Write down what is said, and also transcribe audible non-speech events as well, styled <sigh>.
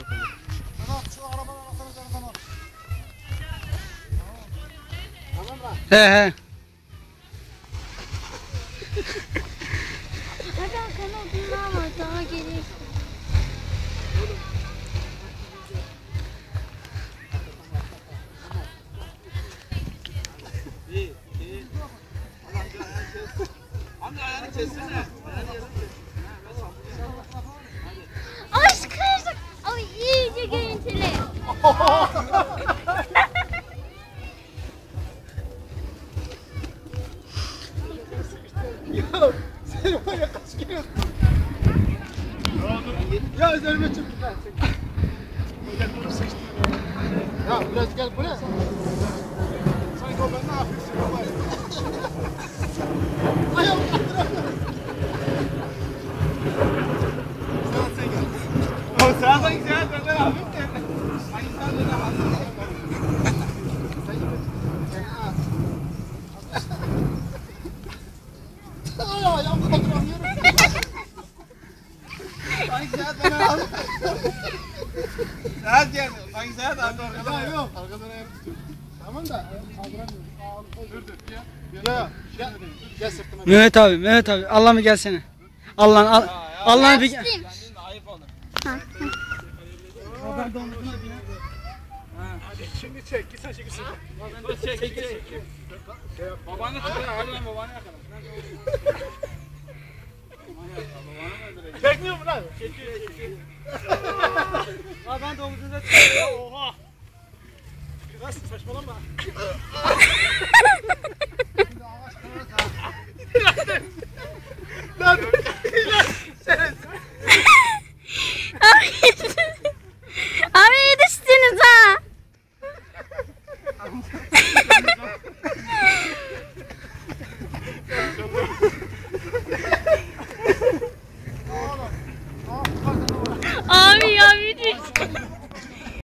Tamam şu arabanın anahtarını zaman. Tamam mı? He he. Hadi arkana oturma ama daha geri. Aşkım. Ya sen var ya kaç kere Ya üzerime ben. Ya biraz gel buraya. Sanki o benden hafifsin baba. Ayağımı kaldıramıyorum. Sen sen gel. O sen sen gel benden hafif de. Ay sen benden hafif. Ay ayağımı kaldıramıyorum. Sanki Saat yani. Sanki saat abi. Ya yok. Arkadan tutuyorum. Tamam da kaldıramıyorum. Dur dur. Ya. Gel sırtıma. Mehmet abi, Mehmet abi. Allah mı gelsene. Allah'ın al, Allah'ın bir Omzuna biner. Şimdi çek. Git sen çekilsin. Dur çek çek çek. Babanı çıkar. Hadi lan babanı yakala. <laughs> Çekmiyor mu lan? Çekiyor çekiyor. <laughs> Abi ben de omzuna çıkıyorum. Oha. Biraz saçmalama. <laughs> <laughs> Eu tô